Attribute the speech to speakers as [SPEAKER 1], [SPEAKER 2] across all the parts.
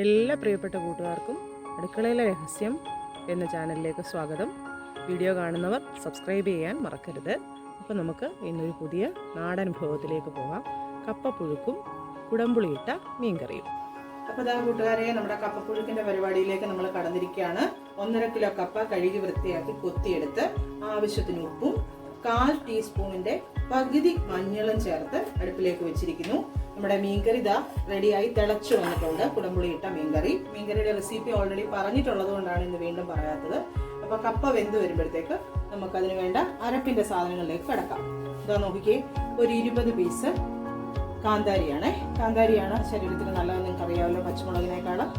[SPEAKER 1] എല്ലാ പ്രിയപ്പെട്ട കൂട്ടുകാർക്കും അടുക്കളയിലെ രഹസ്യം എന്ന ചാനലിലേക്ക് സ്വാഗതം. വീഡിയോ കാണുന്നവർ സബ്സ്ക്രൈബ് ചെയ്യാൻ മറക്കരുത്. അപ്പോൾ നമുക്ക് ഇന്നൊരു പുതിയ നാടൻ വിഭവത്തിലേക്ക് പോകാം കപ്പപ്പുഴുക്കും കുടംപുളിയിട്ട മീൻകറിയും. അപ്പോൾ ഇതാ കൂട്ടുകാരെ നമ്മുടെ കപ്പപ്പുഴുക്കിന്റെ പരിപാടിയിലേക്ക് നമ്മൾ കടന്നിരിക്കുകയാണ്. ഒന്നര കിലോ കപ്പ കഴുകി വൃത്തിയാക്കി കൊത്തിയെടുത്ത് ആവശ്യത്തിന് ഉപ്പും കാൽ ടീസ്പൂണിന്റെ പകുതി മഞ്ഞളും ചേർത്ത് അടുപ്പിലേക്ക് വെച്ചിരിക്കുന്നു. നമ്മുടെ മീൻകറി ഇതാ റെഡിയായി തിളച്ചു വന്നിട്ടുണ്ട്. കുടമ്പുളി ഇട്ട മീൻകറി. മീൻകറിയുടെ റെസിപ്പി ഓൾറെഡി പറഞ്ഞിട്ടുള്ളത് കൊണ്ടാണ് ഇന്ന് വീണ്ടും പറയാത്തത്. അപ്പൊ കപ്പ വെന്ത് വരുമ്പോഴത്തേക്ക് നമുക്ക് അതിന് വേണ്ട അരപ്പിന്റെ സാധനങ്ങളിലേക്ക് കിടക്കാം. ഇതാ നോക്കിക്കേ ഒരു ഇരുപത് പീസ് കാന്താരിയാണ്. കാന്താരിയാണ് ശരീരത്തിന് നല്ലതെന്ന് നിങ്ങൾക്ക് അറിയാമല്ലോ പച്ചമുളകിനേക്കാളും.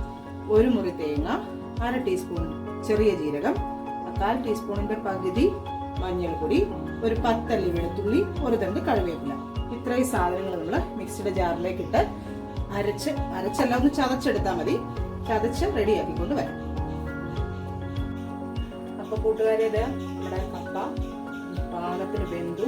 [SPEAKER 1] ഒരു മുറി തേങ്ങ അര ടീസ്പൂൺ ചെറിയ ജീരകം കാൽ ടീസ്പൂണിന്റെ പകുതി മഞ്ഞൾപ്പൊടി ഒരു പത്തല്ലി വെളുത്തുള്ളി ഒരു തണ്ട് കറിവേപ്പില. ഇത്രയും സാധനങ്ങൾ നമ്മൾ മിക്സിയുടെ ജാറിലേക്ക് ഇട്ട് അരച്ച് അരച്ചല്ല ഒന്ന് ചതച്ചെടുത്താൽ മതി. ചതച്ച് റെഡിയാക്കിക്കൊണ്ട് വരാം. അപ്പൊ കൂട്ടുകാരെ ഇത് നമ്മുടെ കപ്പ പാകത്തിന് വെന്തു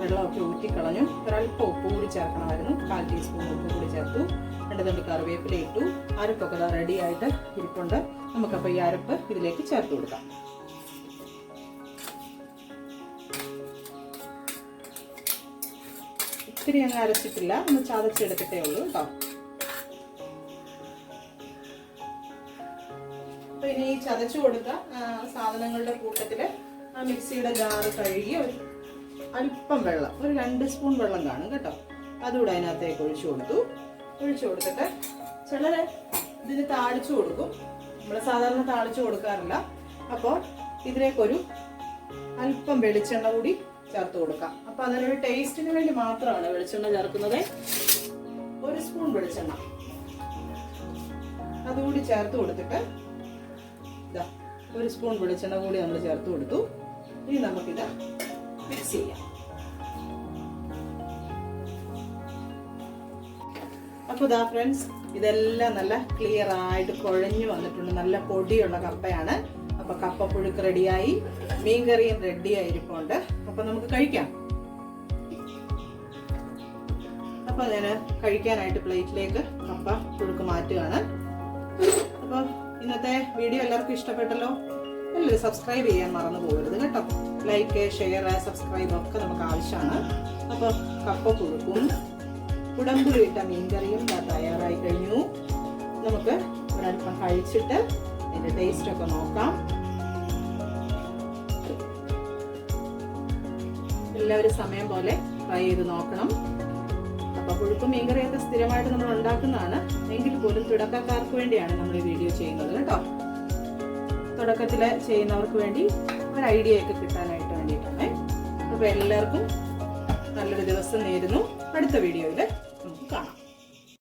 [SPEAKER 1] വെള്ളമൊക്കെ ഊറ്റിക്കളഞ്ഞു. ഒരല്പം ഉപ്പ് കൂടി ചേർക്കണമായിരുന്നു. കാൽ ടീസ്പൂൺ ഉപ്പ് കൂടി ചേർത്തു. രണ്ട് തണ്ട് കറിവേപ്പില ഇട്ടു. അരപ്പൊക്കെ റെഡി ആയിട്ട് ഇരിപ്പുണ്ട്. നമുക്കപ്പോൾ ഈ അരപ്പ് ഇതിലേക്ക് ചേർത്ത് കൊടുക്കാം. ഒത്തിരി അങ്ങ് അരച്ചിട്ടില്ല. ഒന്ന് ചതച്ചെടുത്തിട്ടേ ഉള്ളൂ കേട്ടോ. അപ്പൊ ഇനി ഈ ചതച്ചു കൊടുത്ത സാധനങ്ങളുടെ കൂട്ടത്തിൽ ആ മിക്സിയുടെ ജാറ് കഴുകി ഒരു അല്പം വെള്ളം ഒരു രണ്ട് സ്പൂൺ വെള്ളം കാണും കേട്ടോ. അതുകൂടെ അതിനകത്തേക്ക് ഒഴിച്ചു കൊടുത്തു. ഒഴിച്ചു കൊടുത്തിട്ട് ചിലര് ഇതിന് താളിച്ചു കൊടുക്കും. നമ്മൾ സാധാരണ താളിച്ചു കൊടുക്കാറില്ല. അപ്പോൾ ഇതിലേക്കൊരു അല്പം വെളിച്ചെണ്ണ കൂടി ചേർത്ത് കൊടുക്കാം. അപ്പൊ അതിനൊരു ടേസ്റ്റിന് വേണ്ടി മാത്രമാണ് വെളിച്ചെണ്ണ ചേർക്കുന്നത്. ഒരു സ്പൂൺ വെളിച്ചെണ്ണ. അതുകൂടി ചേർത്ത് കൊടുത്തിട്ട് ഇതാ ഒരു സ്പൂൺ വെളിച്ചെണ്ണ കൂടി നമ്മൾ ചേർത്ത് കൊടുത്തു. ഇനി നമുക്കിത് മിക്സ് ചെയ്യാം. അപ്പൊ ഇതാ ഫ്രണ്ട്സ് ഇതെല്ലാം നല്ല ക്ലിയർ ആയിട്ട് കുഴഞ്ഞു വന്നിട്ടുണ്ട്. നല്ല പൊടിയുള്ള കപ്പയാണ്. അപ്പൊ കപ്പ പുഴുക്ക് റെഡിയായി മീൻകറിയും റെഡി ആയിരിപ്പുണ്ട് അപ്പൊ നമുക്ക് കഴിക്കാം. അപ്പൊ ഞാൻ കഴിക്കാനായിട്ട് പ്ലേറ്റിലേക്ക് കപ്പ പുഴുക്ക് മാറ്റുകയാണ്. അപ്പൊ ഇന്നത്തെ വീഡിയോ എല്ലാവർക്കും ഇഷ്ടപ്പെട്ടല്ലോ? എല്ലാവരും സബ്സ്ക്രൈബ് ചെയ്യാൻ മറന്നു പോകരുത് കേട്ടോ. ലൈക്ക് ഷെയർ സബ്സ്ക്രൈബ് ഒക്കെ നമുക്ക് ആവശ്യമാണ്. അപ്പൊ കപ്പ പുഴുക്കും കുടമ്പുളി ഇട്ട മീൻകറിയും തയ്യാറായി കഴിഞ്ഞു. നമുക്ക് ഒരല്പം കഴിച്ചിട്ട് ടേസ്റ്റ് ഒക്കെ നോക്കാം. എല്ലാവരും സമയം പോലെ ട്രൈ ചെയ്ത് നോക്കണം. അപ്പൊ പുഴുക്കും മീൻകറിയൊക്കെ സ്ഥിരമായിട്ട് നമ്മൾ ഉണ്ടാക്കുന്നതാണ്. എങ്കിൽ പോലും തുടക്കക്കാർക്ക് വേണ്ടിയാണ് നമ്മൾ ഈ വീഡിയോ ചെയ്യുന്നത് കേട്ടോ. തുടക്കത്തിൽ ചെയ്യുന്നവർക്ക് വേണ്ടി ഒരു ഐഡിയ ഒക്കെ കിട്ടാനായിട്ട് വേണ്ടിയിട്ടാണ്. അപ്പൊ എല്ലാവർക്കും നല്ലൊരു ദിവസം നേരുന്നു. അടുത്ത വീഡിയോയിൽ നമുക്ക് കാണാം.